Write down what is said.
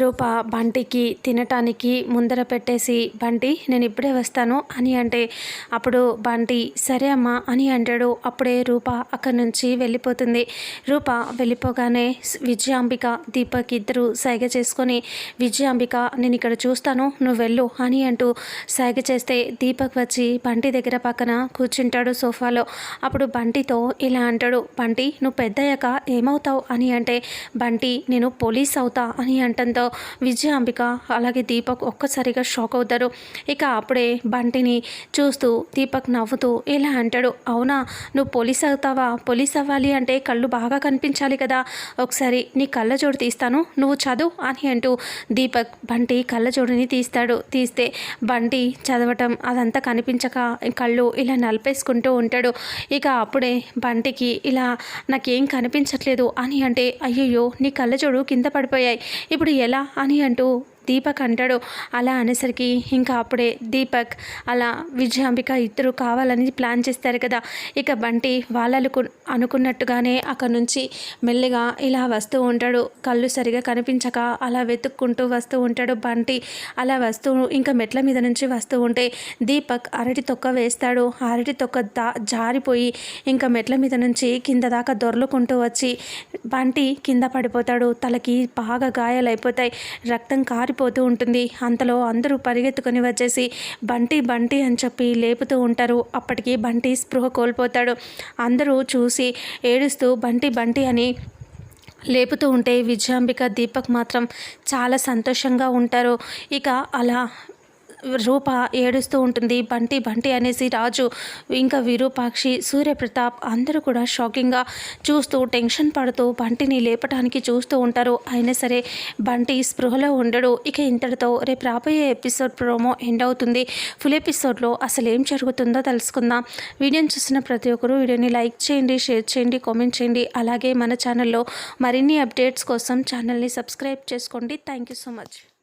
రూప బంటికి తినటానికి ముందర పెట్టేసి బంటి నేను ఇప్పుడే వస్తాను అని అంటే అప్పుడు బంటి సరే అమ్మా అని అంటాడు. అప్పుడే రూప అక్కడి నుంచి వెళ్ళిపోతుంది. రూప వెళ్ళిపోగానే విజయాంబిక దీపక్ ఇద్దరు సైగ చేసుకొని విజయాంబిక నేను ఇక్కడ చూస్తాను నువ్వు వెళ్ళు అని అంటూ సైగ చేస్తే దీపక్ వచ్చి బంటి దగ్గర పక్కన కూర్చుంటాడు సోఫాలో. అప్పుడు బంటితో ఇలా అంటాడు బంటి నువ్వు పెద్దయ్యాక ఏమవుతావు? అని అంటే బంటి నేను పోలీస్ అవుతా అని అంటంతో విజయాంబిక అలాగే దీపక్ ఒక్కసారిగా షాక్ అవుతారు. ఇక అప్పుడే బంటిని చూస్తూ దీపక్ నవ్వుతూ ఇలా అంటాడు. అవునా నువ్వు పోలీస్ అవుతావా? పోలీస్ అవ్వాలి అంటే కళ్ళు బాగా కనిపించాలి కదా. ఒకసారి నీ కళ్ళజోడు తీస్తాను నువ్వు చదువు అని అంటూ దీపక్ బంటి కళ్ళజోడుని తీస్తాడు. తీస్తే బంటి చదవటం అదంతా కనిపించక కళ్ళు ఇలా నలిపేసుకుంటూ ఉంటాడు. ఇక అప్పుడే బంటికి ఇలా నాకేం కనిపించట్లేదు అని అంటే అయ్యయ్యో నీ కళ్ళజోడు కింద పడిపోయాయి. ఇప్పుడు ఎలా అని అంటూ దీపక్ అంటాడు. అలా అనేసరికి ఇంకా అప్పుడే దీపక్ అలా విజయాంబిక ఇద్దరు కావాలని ప్లాన్ చేస్తారు కదా. ఇక బంటి వాళ్ళకు అనుకున్నట్టుగానే అక్కడ నుంచి మెల్లిగా ఇలా వస్తూ ఉంటాడు. కళ్ళు సరిగా కనిపించక అలా వెతుక్కుంటూ వస్తూ ఉంటాడు బంటి. అలా వస్తూ ఇంకా మెట్ల మీద నుంచి వస్తూ ఉంటే దీపక్ అరటి తొక్క వేస్తాడు. అరటి తొక్క దా జారిపోయి ఇంకా మెట్ల మీద నుంచి కింద దాకా దొర్లుకుంటూ వచ్చి బంటి కింద పడిపోతాడు. తలకి బాగా గాయాలైపోతాయి. రక్తం కారి పారిపోతూ ఉంటుంది. అంతలో అందరూ పరిగెత్తుకొని వచ్చేసి బంటి బంటి అని చెప్పి లేపుతూ ఉంటారు. అప్పటికి బంటి స్పృహ కోల్పోతాడు. అందరూ చూసి ఏడుస్తూ బంటి బంటి అని లేపుతూ ఉంటే విజయాంబిక దీపక్ మాత్రం చాలా సంతోషంగా ఉంటారు. ఇక అలా రూప ఏడుస్తూ ఉంటుంది. బంటి బంటి అనేసి రాజు ఇంకా విరూపాక్షి సూర్యప్రతాప్ అందరూ కూడా షాకింగ్గా చూస్తూ టెన్షన్ పడుతూ బంటిని లేపటానికి చూస్తూ ఉంటారు. అయినా సరే బంటి స్పృహలో ఉండడు. ఇక ఇంతటితో రేపు రాబోయే ఎపిసోడ్ ప్రోమో ఎండ్ అవుతుంది. ఫుల్ ఎపిసోడ్లో అసలు ఏం జరుగుతుందో తెలుసుకుందాం. వీడియోని చూసిన ప్రతి ఒక్కరూ వీడియోని లైక్ చేయండి షేర్ చేయండి కామెంట్ చేయండి. అలాగే మన ఛానల్లో మరిన్ని అప్డేట్స్ కోసం ఛానల్ని సబ్స్క్రైబ్ చేసుకోండి. Thank you so much